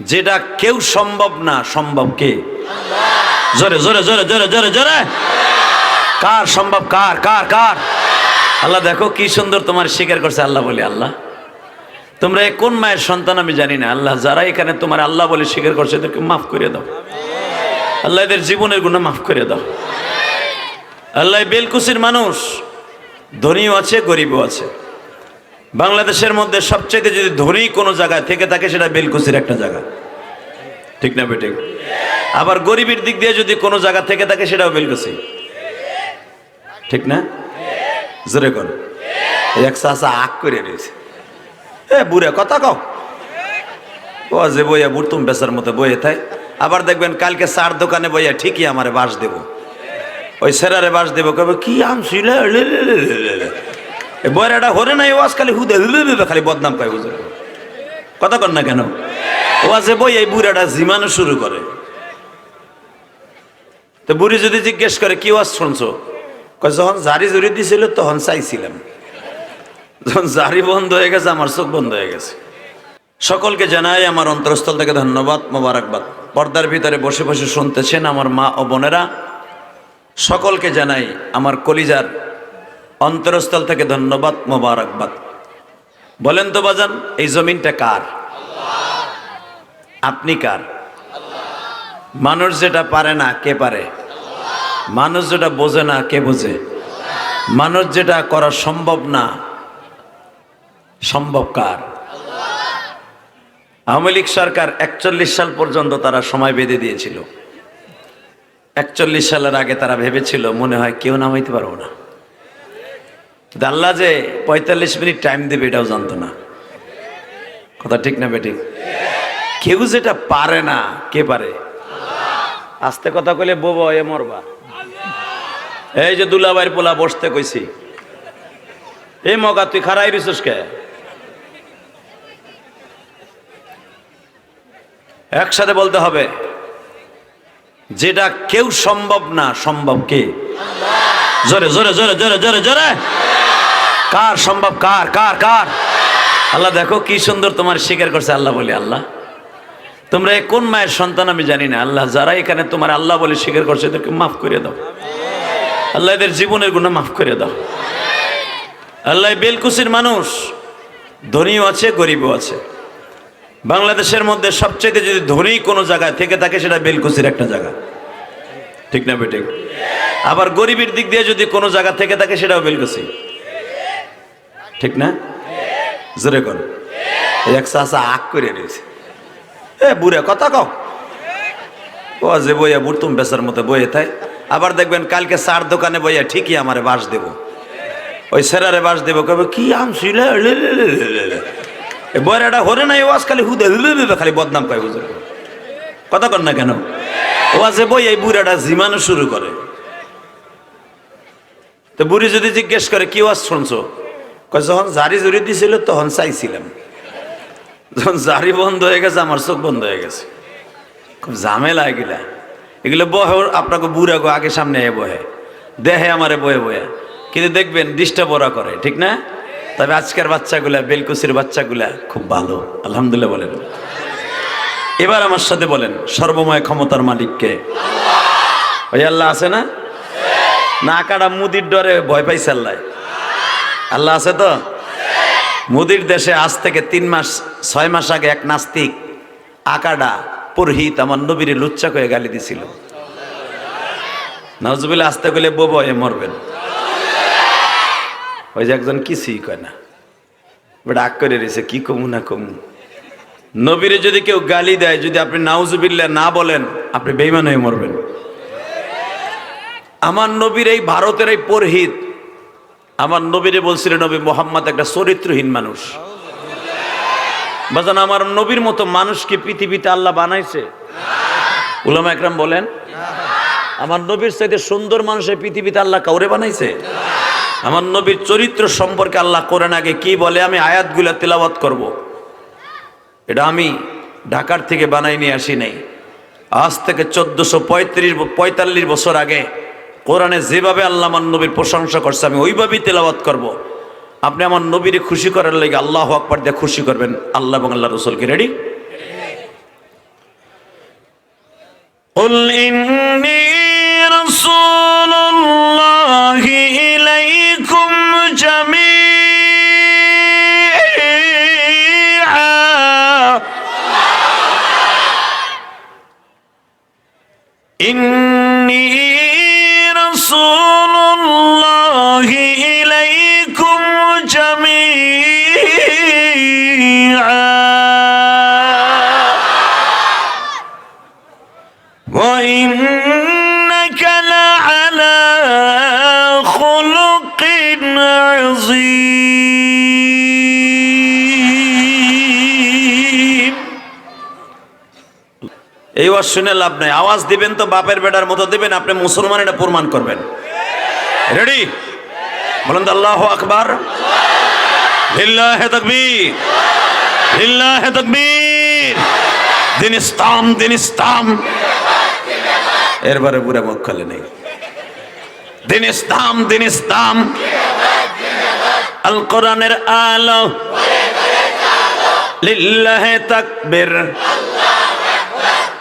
যেটা কেউ সম্ভব না, সম্ভব কে? জোরে জোরে জোরে জোরে জোরে জোরে। কার সম্ভব? কার কার কার? আল্লাহ, দেখো কি সুন্দর তোমার স্বীকার করছে, আল্লাহ বলে, আল্লাহ। তোমরা কোন মায়ের সন্তান আমি জানি না। আল্লাহ, যারা এখানে তোমার আল্লাহ বলে স্বীকার করছে, এদেরকে মাফ করে দাও। আল্লাহ, এদের জীবনের গুণা মাফ করে দাও। আল্লাহ বেলকুসির মানুষ ধনীও আছে, গরিবও আছে। বাংলাদেশের মধ্যে সবচেয়ে যদি ধনী কোনো জায়গায় থেকে থাকে, সেটা বেলকুসির একটা জায়গা। ঠিক না বেটে আবার গরিবের দিক দিয়ে যদি কোনো জায়গা থেকে থাকে, সেটাও বেলকুসি ঠিক না? জোরে কর এক করে রয়েছে। এ বুড়ে, কথা কও। ও যে বইয়া বুড়তুম বেচার মতো বইয়ে থাই। আবার দেখবেন কালকে চার দোকানে বইয়া ঠিকই আমারে বাস দেব। ওই সেরারে বাস দেবো। কবে কি আম ছিল বয়রাটা হরে নাই ওয়াজ খালি হুদে খালি বদনাম পাই বুঝে কথা কর না কেন? ওয়াজে বই, এই বুড়াটা জিমানো শুরু করে। তো বুড়ি যদি জিজ্ঞেস করে, কি ওয়াজ শুনছো? যখন জারি জুড়ি দিছিল, তখন চাইছিলাম। যখন জারি বন্ধ হয়ে গেছে, আমার চোখ বন্ধ হয়ে গেছে। সকলকে জানাই আমার অন্তরস্থল থেকে ধন্যবাদ, মোবারকবাদ। পর্দার ভিতরে বসে বসে শুনতেছেন আমার মা ও বোনেরা। সকলকে জানাই আমার কলিজার অন্তরস্থল থেকে ধন্যবাদ, মোবারকবাদ। বলেন তো বাজান, এই জমিনটা কার? আপনি কার? মানুষ যেটা পারে না, কে পারে? মানুষ যেটা বোঝে না, কে বোঝে? মানুষ যেটা করা সম্ভব না, সম্ভব কার? আওয়ামী লীগ সরকার একচল্লিশ সাল পর্যন্ত তারা সময় বেঁধে দিয়েছিল। একচল্লিশ সালের আগে তারা ভেবেছিল, মনে হয় কেউ নামাইতে পারব না। আল্লাহ যে পঁয়তাল্লিশ মিনিট টাইম দেবে, এটাও জানতো না। কথা ঠিক না বেঠিক? কেউ যেটা পারে না, কে পারে? আস্তে কথা কইলে বোবা এ মরবা। এই যে দুলাবাইর পোলা বসতে কইছি। এই মগা, তুই খারাই রিসোস কে? একসাথে বলতে হবে, যেটা কেউ সম্ভব না, সম্ভব কে? জোরে জোরে জোরে জোরে জোরে জোরে। কার সম্ভব? কার? কার? কার? আল্লাহ, দেখো কি সুন্দর তোমার স্বীকার করছে। আল্লাহ বলে, আল্লাহ, তোমরা কোন মায়ের সন্তান আমি জানি না। আল্লাহ, যারা এখানে তোমার আল্লাহ বলে স্বীকার করছে, এদেরকে মাফ করে দাও। আল্লাহ, এদের জীবনের গুণা মাফ করে দাও। আল্লাহ বেলকুসির মানুষ ধনীও আছে, গরিবও আছে। বাংলাদেশের মধ্যে সবচেয়ে যদি ধনী কোনো জায়গায় থেকে থাকে, সেটা বেলকুসির একটা জায়গা। ঠিক না বেটে আবার গরিবের দিক দিয়ে যদি কোনো জায়গা থেকে থাকে, সেটাও বেলকুসি। ঠিক না? জোরে কর এক চাষা আগ করে রয়েছে এ বুড়ে, কথা কও। ও যে বইয়া বুড়তুম বেচার মতো বইয়ে থাই। আবার দেখবেন কালকে সার দোকানে বইয়া ঠিকই আমারে বাস দেব। ওই সেরারে বাস দেবো কবে কি আম ছিল বয়রাটা হরে নাই ওয়াজ খালি হুদে খালি বদনাম পাই বুঝে কথা কর না কেন? ওয়াজে বই এই বুড়াটা জিমানো শুরু করে। তো বুড়ি যদি জিজ্ঞেস করে, কি ওয়াজ শুনছো? যখন জারি জুড়ি দিছিল, তখন চাইছিলাম। যখন জারি বন্ধ হয়ে গেছে, আমার চোখ বন্ধ হয়ে গেছে। খুব ঝামেলা এগুলা। এগুলো বহে, আপনাকে বুড়া গো আগে সামনে এ বহে, দেহে আমারে বয়ে বয়ে। কিন্তু দেখবেন, ডিস্টার্ব ওরা করে, ঠিক না? তবে আজকের বাচ্চাগুলা বেলকুসির বাচ্চাগুলা খুব ভালো, আলহামদুলিল্লাহ বলেন। এবার আমার সাথে বলেন, সর্বময় ক্ষমতার মালিককে। ওই আল্লাহ আছে না? না আকাটা মুদির ডরে ভয় পাইছে আল্লাহ। আল্লাহ আছে তো? মুদির দেশে আজ থেকে তিন মাস, ছয় মাস আগে এক নাস্তিক আকাডা পুরহিত আমার নবীর লুচ্চা করে গালি দিছিল। নজবিল্লা আসতে গেলে বোবো এ মরবেন। ওই যে একজন কিছুই কয় না। বাট করে রয়েছে, কি কমু না কমু। নবীরে যদি কেউ গালি দেয়, যদি আপনি নাউজুবিল্লা না বলেন, আপনি বেইমান হয়ে মরবেন। আমার নবীর এই ভারতের এই পরহিত আমার নবীরে বলছিলেন নবী মোহাম্মদ একটা চরিত্রহীন মানুষ। বাজান, আমার নবীর মতো মানুষ কি পৃথিবীতে আল্লাহ বানাইছে? উলামা একরাম বলেন, আমার নবীর চাইতে সুন্দর মানুষের পৃথিবীতে আল্লাহ কাউরে বানাইছে? আমার নবীর চরিত্র সম্পর্কে আল্লাহ করেন আগে কি বলে, আমি আয়াতগুলা তেলাওয়াত করব। এটা আমি ঢাকার থেকে বানাই নিয়ে আসি নাই। আজ থেকে চোদ্দশো পঁয়ত্রিশ পঁয়তাল্লিশ বছর আগে কোরআনে যেভাবে আল্লাহ আমার নবীর প্রশংসা করছে আমি ওইভাবেই তেলাওয়াত করব। আপনি আমার নবীরে খুশি করার লাগে আল্লাহ আকবর দিয়ে খুশি করবেন আল্লাহ এবং আল্লাহ রসুলকে রেডি قل إني رسول الله إليكم جميعا إني رسول الله ওয়াজ শুনে লাভ নাই। আওয়াজ দিবেন তো বাপের বেটার মতো দিবেন, আপনি মুসলমান, এটা প্রমাণ করবেন। রেডি বলেন আল্লাহ আকবার। লিল্লাহ মুখ খালে নেই। দিন ইসলাম দিন ইসলাম। আল কোরআনের আলো। লিল্লাহে তাকবীর।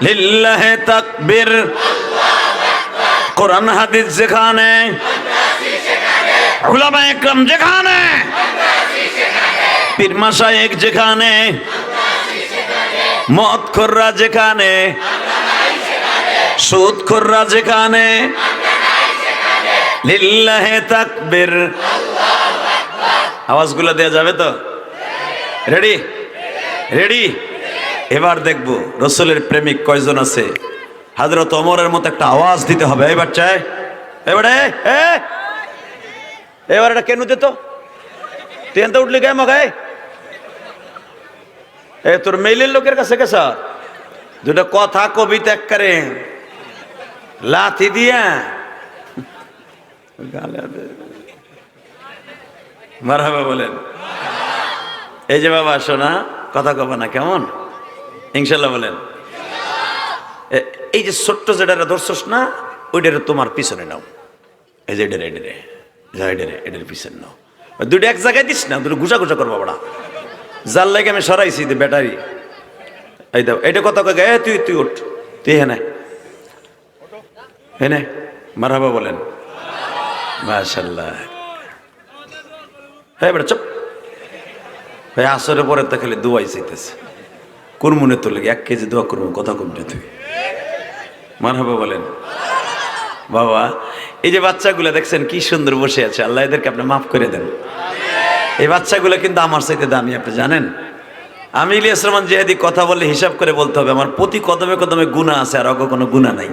লিল্লাহে তাকবীর। কোরআন, হাদিস যেখানে উলামা একরাম যেখানে, পীর মাশায়েখ যেখানে মদ খোররা যেখানে সুদ খোররা যেখানে, লিল্লাহে তাকবীর। আওয়াজগুলো দেয়া যাবে তো? রেডি রেডি এবার দেখব রসুলের প্রেমিক কয়জন আছে। হাজরত অমরের মতো একটা আওয়াজ দিতে হবে। এই বাচ্চায় এবারে এবার এটা কেন দিত এনতে উঠলি মগায়। এ, তোর মেইলের লোকের কাছে কে স্যার? দুটা কথা কবিতা করে লাথি দিয়া। মারহাবা বলেন। এই যে বাবা, শোনা, কথা কবা না, কেমন? ইনশাল্লাহ বলেন। এই যে ছোট্ট যেটা ধরছস না, ওইটারে তোমার পিছনে নাও। এই যে এডারে এডারে যা এডারে পিছনে নাও। দুটো এক জায়গায় দিস না, দুটো গুছা গুছা করব বড়া। যার লাগে আমি সরাইছি ব্যাটারি। এই দাও এটা কথা এ, তুই তুই উঠ তুই হেনে। হেনে। মারাবা বলেন। মাশাল্লাহ হ্যাঁ বেটা চুপ। ভাই আসরের পরে তো খালি দোয়াই চাইতেছে। কোন মনে তো লাগে? এক কেজি দোয়া করব, কথা কমতে তুই। মারহাবা বলেন। বাবা, এই যে বাচ্চাগুলো দেখছেন, কি সুন্দর বসে আছে। আল্লাহ এদেরকে আপনি মাফ করে দেন। এই বাচ্চাগুলো কিন্তু আমার সাথে দামি, আপনি জানেন? আমি ইলিয়াস রহমান জেহাদি, কথা বললে হিসাব করে বলতে হবে, আমার প্রতি কদমে কদমে গুণা আছে, আর অগ কোনো গুণা নাই।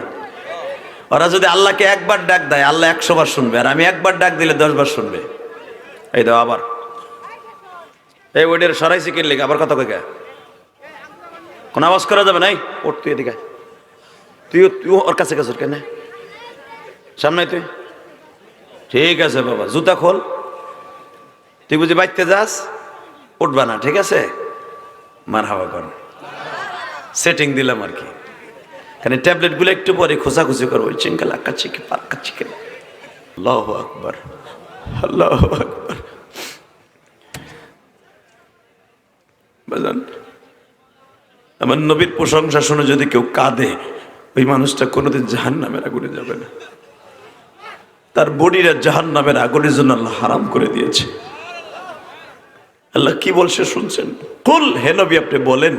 ওরা যদি আল্লাহকে একবার ডাক দেয়, আল্লাহ একশো বার শুনবে, আর আমি একবার ডাক দিলে দশ বার শুনবে। এই দাও আবার। এই ওইটার সরাইছি কিনলে, আবার কত কে? কোন আওয়াজ করা যাবে নাই? ওর তুই এদিকে। তুই তুই ওর কাছে কাছে কেন? সামনে তুই। ঠিক আছে বাবা জুতা খোল। তুই বুঝি বাইতে যাস? উঠবা না ঠিক আছে? মার হাওয়া কর। সেটিং দিলাম আর কি। কারণ ট্যাবলেটগুলো একটু পরে খোঁচাখুচি করব চিঙ্কাল আক্কা চিকে পাক্কা চিকেন আল্লাহ আকবর আল্লাহ আকবর। বুঝলেন আমার নবীর প্রশংসা শুনে যদি কেউ কাঁদে, ওই মানুষটা কোনোদিন জাহান নামের আগুনে যাবে না। তার বডিরা জাহান নামের আগুনের জন্য আল্লাহ হারাম করে দিয়েছে। আল্লাহ কি বলছে শুনছেন? কুল, হে নবী, আপনি বলেন,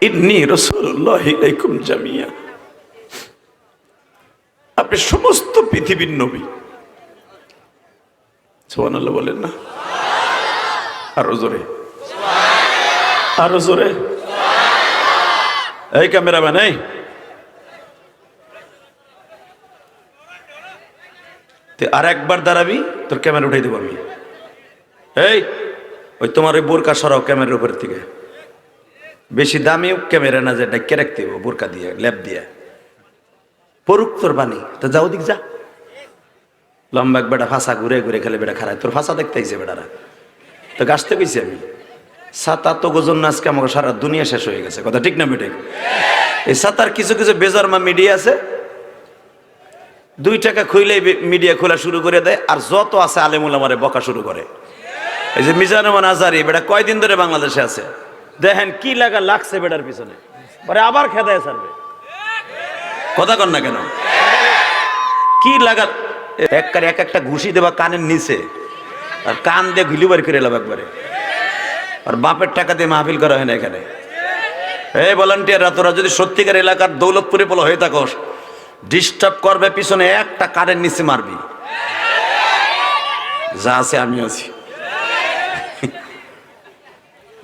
ইন্নি রসুল্লাহ জামিয়া। আপনি সমস্ত পৃথিবীর নবী। সোহান বলেন না? আরও জোরে। আরও জোরে? এই ক্যামেরাম্যান এই আর একবার দাঁড়াবি, তোর ক্যামেরা উঠাই দেবো আমি। এই, ওই তোমার ওই বোরকা সরাও ক্যামেরার উপর থেকে। বেশি দামিও ক্যামেরা না যেটা কে রাখতে বোরকা দিয়ে ল্যাব দিয়ে। পড়ুক তোর বাণী, তো যাও দিক যা। লম্বা এক বেটা ফাঁসা ঘুরে ঘুরে খেলে বেটা খারায়, তোর ফাঁসা দেখতে আইছে বেটারা। তো গাছতে গেছি আমি। সাতা তো গোজন না, আজকে আমাকে সারা দুনিয়া শেষ হয়ে গেছে। কথা ঠিক না বেটে? এই সাতার কিছু কিছু বেজারমা মিডিয়া আছে। দুই টাকা খুইলেই মিডিয়া খোলা শুরু করে দেয়, আর যত আছে আলেমুল আমারে বকা শুরু করে। এই যে মিজান রহমান আজারি, বেটা কয়দিন ধরে বাংলাদেশে আছে? দেখেন কি লাগা লাগছে বেটার পিছনে। পরে আবার খেদায় সারবে কথা কন না কেন? কি লাগা এক এক একটা ঘুষি দেবা কানের নিচে, আর কান দিয়ে ঘুলি বাড়ি করে এলাম একবারে। আর বাপের টাকা দিয়ে মাহফিল করা হয় না এখানে। এই ভলান্টিয়াররা তোরা যদি সত্যিকার এলাকার দৌলতপুরে বলো, হয়ে থাকস। ডিস্টার্ব করবে পিছনে একটা কারের নিচে মারবি। যা আছে আমি আছি।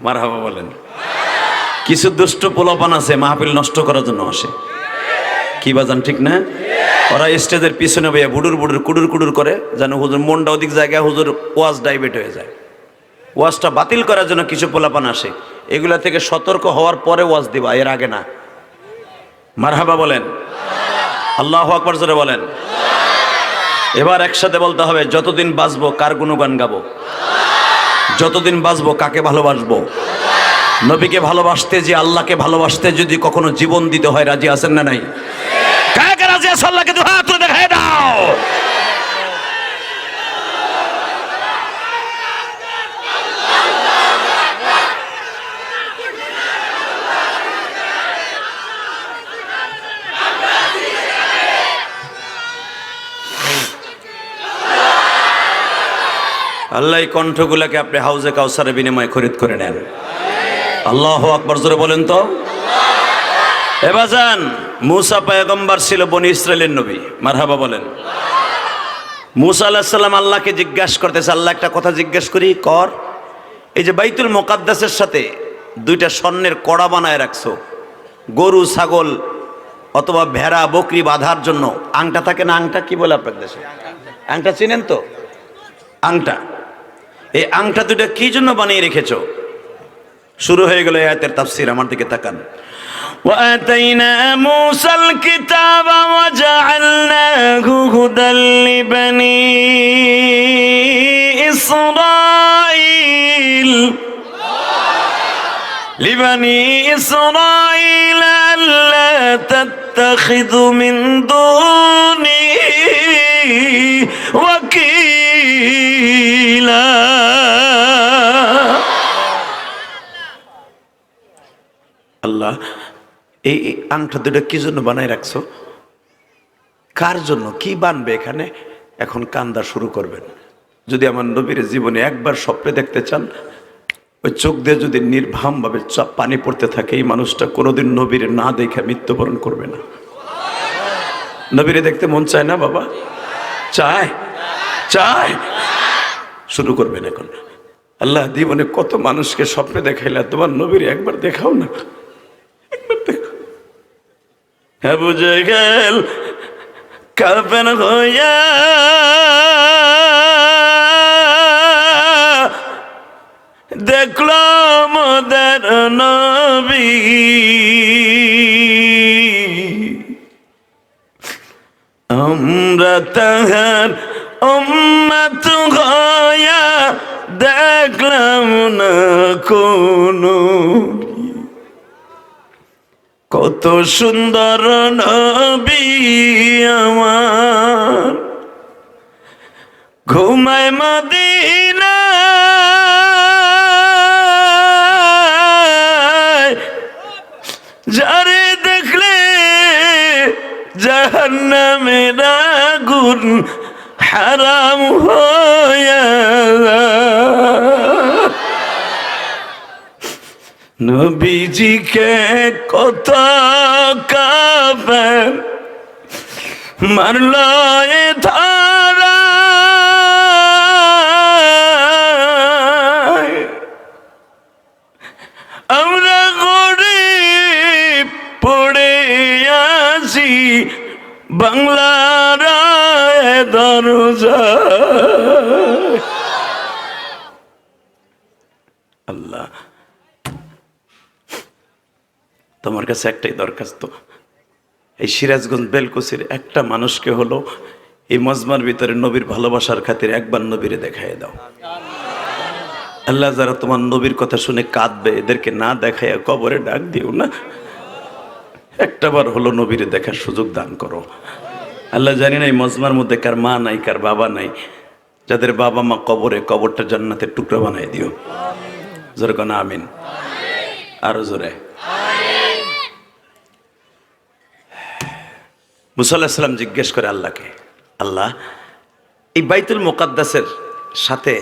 মার হাবা বলেন। কিছু দুষ্ট পোলাপান আছে, মাহফিল নষ্ট করার জন্য আসে। কি বাজান ঠিক না? ওরা স্টেজের পিছনে বইয়া বুডুর বুডুর কুডুর কুডুর করে, যেন হুজুর মনটা ওদিক জায়গায় হুজুর ওয়াজ ডাইভেট হয়ে যায়। ওয়াজটা বাতিল করার জন্য কিছু পোলাপান আসে। এগুলা থেকে সতর্ক হওয়ার পরে ওয়াজ দিবা, এর আগে না। মারহাবা বলেন। আল্লাহ আকবর জোরে বলেন। এবার একসাথে বলতে হবে, যতদিন বাঁচবো, কার গুণগান গাবো? যতদিন বাঁচবো, কাকে ভালোবাসবো? নবীকে ভালোবাসতে যে আল্লাহকে ভালোবাসতে যদি কখনো জীবন দিতে হয়, রাজি আছেন না নাই? কাকে রাজি আছে আল্লাহকে দু হাত তুলে দেখাই দাও আল্লাহ এই কণ্ঠগুলাকে আপনি হাউজে কাউসারে বিনিময়ে খরিদ করে নেন। আল্লাহ আকবর জোরে বলেন তো। এবার যান, মুসা পায়গম্বার ছিল বনি ইসরায়েলের নবী, মারহাবা বলেন। মুসা আল্লাহ সাল্লাম আল্লাহকে জিজ্ঞাসা করতেছে, আল্লাহ একটা কথা জিজ্ঞেস করি, কর। এই যে বাইতুল মোকাদ্দাসের সাথে দুইটা স্বর্ণের কড়া বানায় রাখছো, গরু, ছাগল অথবা ভেড়া, বকরি বাঁধার জন্য, আংটা থাকে না আংটা? কি বলে আপনার দেশে? আংটা চিনেন তো? আংটা। এই আংটা দুটা কি জন্য বানিয়ে রেখেছো শুরু হয়ে গেল এই আয়াতের তাফসির আমার দিকে তাকান وآتينا موسى الكتاب وجعلناه هدى لبني إسرائيل لبني إسرائيل ألا تتخذوا من دوني আল্লাহ, এই আংটা দুটো কি জন্য বানাই রাখছো? কার জন্য? কি বানবে এখানে? এখন কান্দা শুরু করবেন। যদি আমার নবীর জীবনে একবার স্বপ্নে দেখতে চান, ওই চোখ দিয়ে যদি নির্ভামভাবে পানি পড়তে থাকে, এই মানুষটা কোনোদিন নবীর না দেখে মৃত্যুবরণ করবে না। নবীরে দেখতে মন চায় না বাবা? চায়। চায়। শুরু করবেন এখন। আল্লাহ জীবনে কত মানুষকে স্বপ্নে দেখাইলা, তোমার নবীর একবার দেখাও না। হ্যাঁ বুঝে গেল কাপেন হইয়া দেখল মোদের নবী। আমরা তাহার উম্মত হইয়া দেখলাম না কোনো। কত সুন্দর নবী আমার। ঘুমায় মদিনা। যারে দেখলে জাহান্নামের আগুন হারাম হইয়া নবীজিকে কত কাফের মারল ধারা। আমরা গরিব পড়ে আছি বাংলার আল্লাহ, তোমার কাছে একটাই দরখাস্ত। এই সিরাজগঞ্জ বেলকুসির একটা মানুষকে হলো এই মজমার ভিতরে নবীর ভালোবাসার খাতির একবার নবীরে দেখায় দাও। আল্লাহ যারা তোমার নবীর কথা শুনে কাঁদবে, এদেরকে না দেখায় কবরে ডাক দিও না। একটা বার হলো নবীরে দেখার সুযোগ দান করো। আল্লাহ জানি না এই মজমার মধ্যে কার মা নাই, কার বাবা নাই। যাদের বাবা মা কবরে, কবরটা জান্নাতের টুকরা বানাই দিও। জোরে কোন, আমিন। আরও জোরে। মুসাল্লাহ সাল্লাম জিজ্ঞেস করে আল্লাহকে, আল্লাহ, এই বাইতুল মোকাদ্দাসের সাথে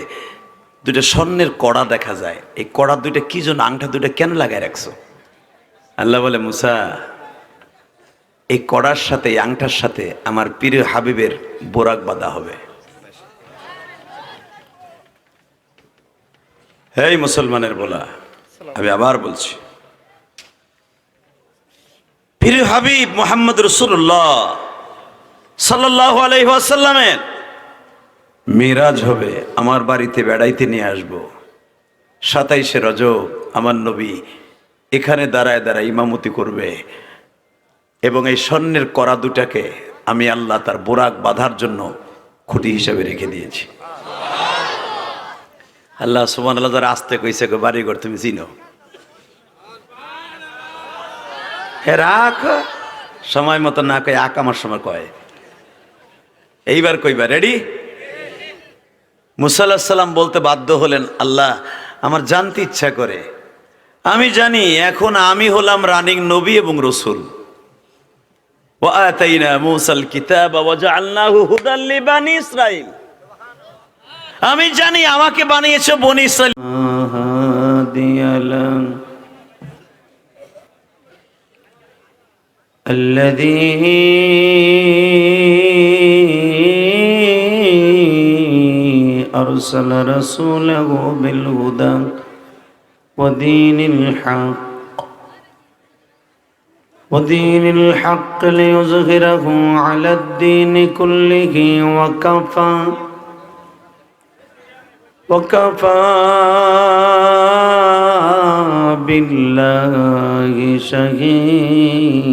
দুইটা স্বর্ণের কড়া দেখা যায়। এই কড়া দুইটা কি জন্য, আংটা দুইটা কেন লাগায় রাখছো? আল্লাহ বলে, মুসা এই কড়ার সাথে আংটার সাথে আমার প্রিয় হাবিবের বোরাক বাঁধা হবে। হেই মুসলমানের বলা, আমি আবার বলছি। প্রিয় হাবিব মোহাম্মদ রসুল্লাহ সাল্লাহ আলহাসাল্লামের মিরাজ হবে, আমার বাড়িতে বেড়াইতে নিয়ে আসব। সাতাইশে রজব আমার নবী এখানে দাঁড়ায় দাঁড়ায় ইমামতি করবে। এবং এই স্বর্ণের করা দুটাকে আমি আল্লাহ তার বোরাক বাঁধার জন্য খুঁটি হিসেবে রেখে দিয়েছি। আল্লাহ সুমান আল্লাহ তারা আসতে কইছে বাড়িঘর তুমি চিনো? হে রাখ, সময় মতো না কয় আক আমার সময় কয়। এইবার কইবা, রেডি? মুসাল্লাহ সাল্লাম বলতে বাধ্য হলেন, আল্লাহ, আমার জানতে ইচ্ছা করে। আমি জানি, এখন আমি হলাম রানিং নবী এবং রসুল। وآتينا موسى الكتاب وجعلناه هدى لبني إسرائيل আমি জানি আমাকে বানিয়েছে বনি ইসরাইল الذي أرسل رسوله بالهدى ودين الحق ودين الحق ليظهره على الدين كله وكفى. وكفى بالله شهيدا.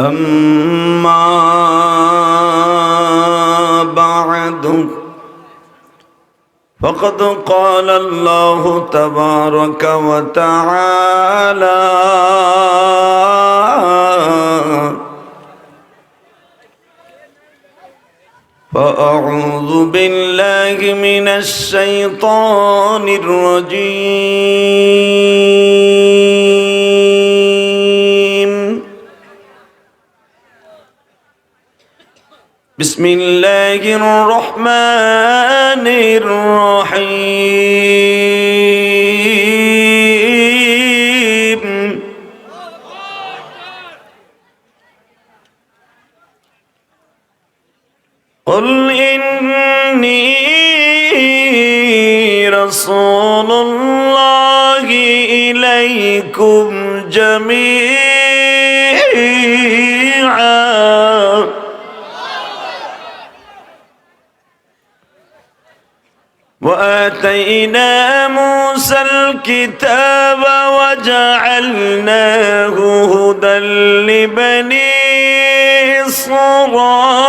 أما بعد فقد قال الله تبارك وتعالى فأعوذ بالله من الشيطان الرجيم بسم الله الرحمن الرحيم. قل إني رسول الله إليكم جميعا. وآتينا موسى الكتاب وجعلناه هدى لبني إسرائيل.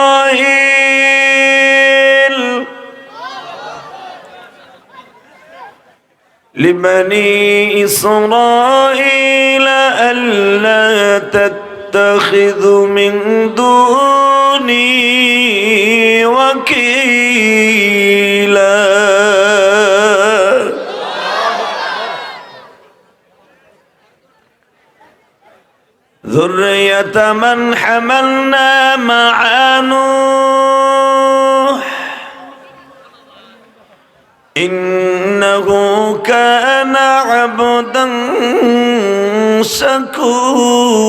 لبني إسرائيل ألا تتخذوا من دوني وكيلا ذرية من حملنا مع نوح إنه كان عبدا شكورا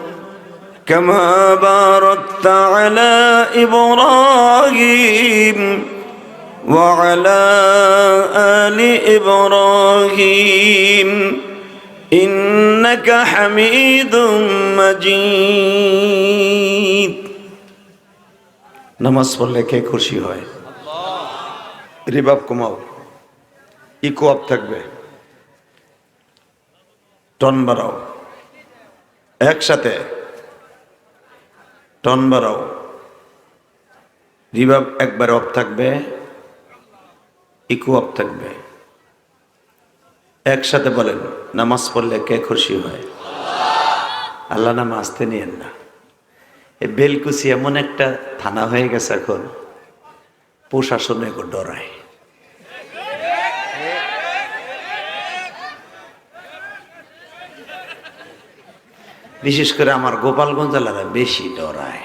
كما باركت على إبراهيم وعلى آل إبراهيم إنك حميد مجيد নামাজ পড়লে কে খুশি হয় রিবাব কমাও ইকো আপ থাকবে টন বাড়াও একসাথে টন বাড়াও। রিবাব একবার অফ থাকবে ইকো আপ থাকবে। একসাথে বলেন, নামাজ পড়লে কে খুশি হয়? আল্লাহ নাম আসতে নিয়েন না। এই বেলকুচি এমন একটা থানা হয়ে গেছে এখন, প্রশাসনে ডরায়। বিশেষ করে আমার গোপালগঞ্জ এলাকা বেশি ডরায়।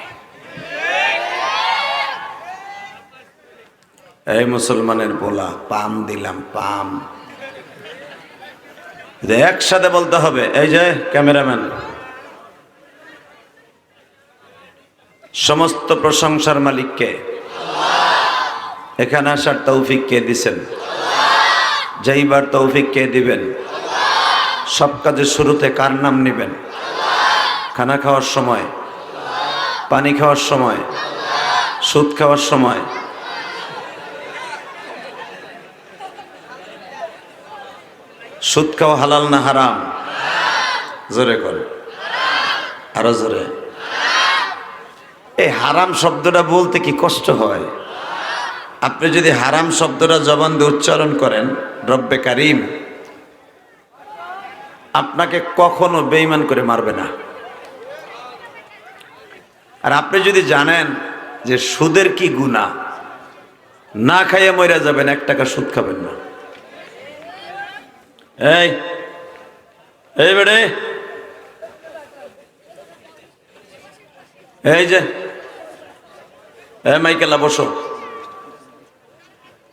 এই মুসলমানের বলা পাম দিলাম, পাম। একসাথে বলতে হবে, এই যে ক্যামেরাম্যান। সমস্ত প্রশংসার মালিককে এখানে আসার তৌফিক কে দিছেন? যাইবার তৌফিক কে দিবেন? সব কাজের শুরুতে কার নাম নেবেন? খানা খাওয়ার সময়, পানি খাওয়ার সময়, সুদ খাওয়ার সময়। সুদ খাওয়া হালাল না হারাম? জোরে কর। আরও জোরে। এই হারাম শব্দটা বলতে কি কষ্ট হয়? আপনি যদি হারাম শব্দটা জবান দিয়ে উচ্চারণ করেন, রব্বে কারিম, আপনাকে কখনো বেইমান করে মারবে না। আর আপনি যদি জানেন যে সুদের কি গুণা, না খাইয়ে মরে যাবেন, এক টাকা সুদ খাবেন না। এই এই বেড়ে, এই যে, এ মাইকেলা বসো।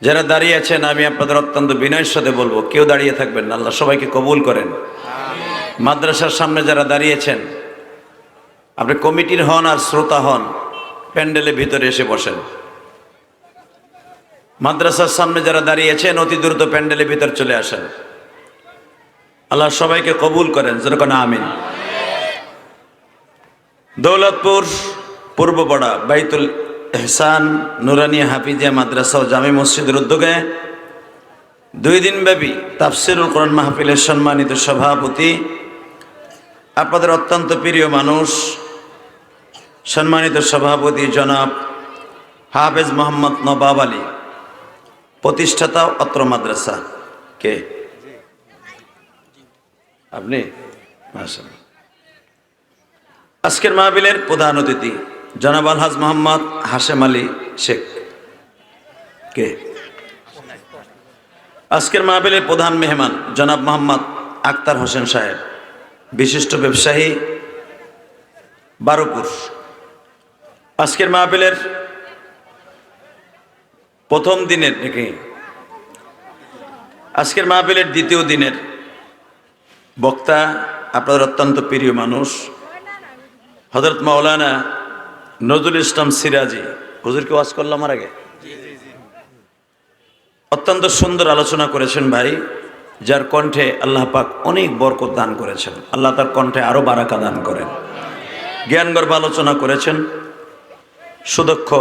যারা দাঁড়িয়ে আছেন, আমি আপনাদের অত্যন্ত বিনয়ের সাথে বলব, কেউ দাঁড়িয়ে থাকবেন আল্লাহ সবাইকে কবুল করেন। মাদ্রাসার সামনে যারা দাঁড়িয়েছেন আপনি কমিটির হন আর শ্রোতা হন প্যান্ডেলের ভিতরে এসে বসেন। মাদ্রাসার সামনে যারা দাঁড়িয়েছেন, অতি দ্রুত প্যান্ডেলের ভিতর চলে আসেন। আল্লাহ সবাইকে কবুল করেন যেরকম আমিন। দৌলতপুর পূর্বপাড়া বাইতুল এহসান নুরানিয়া হাফিজিয়া মাদ্রাসা ও জামে মসজিদের উদ্যোগে দুই দিন ব্যাপী তাফসিরুল কোরআন মাহফিলের সম্মানিত সভাপতি, আপনাদের অত্যন্ত প্রিয় মানুষ সম্মানিত সভাপতি জনাব হাফেজ মোহাম্মদ নবাব আলী, প্রতিষ্ঠাতা অত্র মাদ্রাসা কে? আপনি। আজকের মাহবিলের প্রধান অতিথি জনাব আলহাজ মোহাম্মদ হাশেম আলী শেখ। কে? আজকের মাহবিলের প্রধান মেহমান জনাব মোহাম্মদ আক্তার হোসেন সাহেব, বিশিষ্ট ব্যবসায়ী বারোপুর। আজকের মাহবিলের প্রথম দিনের নাকি? আজকের মাহবিলের দ্বিতীয় দিনের বক্তা আপনাদের অত্যন্ত প্রিয় মানুষ হজরত মাওলানা নজরুল ইসলাম সিরাজি। হুজুরকে ওয়াজ করলাম আমার আগে? অত্যন্ত সুন্দর আলোচনা করেছেন ভাই, যার কণ্ঠে আল্লাহ পাক অনেক বরকত দান করেছেন। আল্লাহ তার কণ্ঠে আরও বারাকা দান করেন। জ্ঞানগর্ভ আলোচনা করেছেন। সুদক্ষ,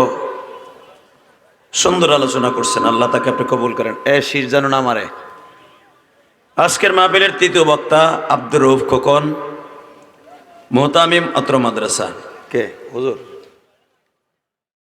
সুন্দর আলোচনা করছেন। আল্লাহ তাকে আপনি কবুল করেন। এ শির যেন না মারে। আজকের মাহবিলের তৃতীয় বক্তা আব্দুর রৌফ খোকন, মোহতামিম অত্র মাদ্রাসা। কে? হুজুর?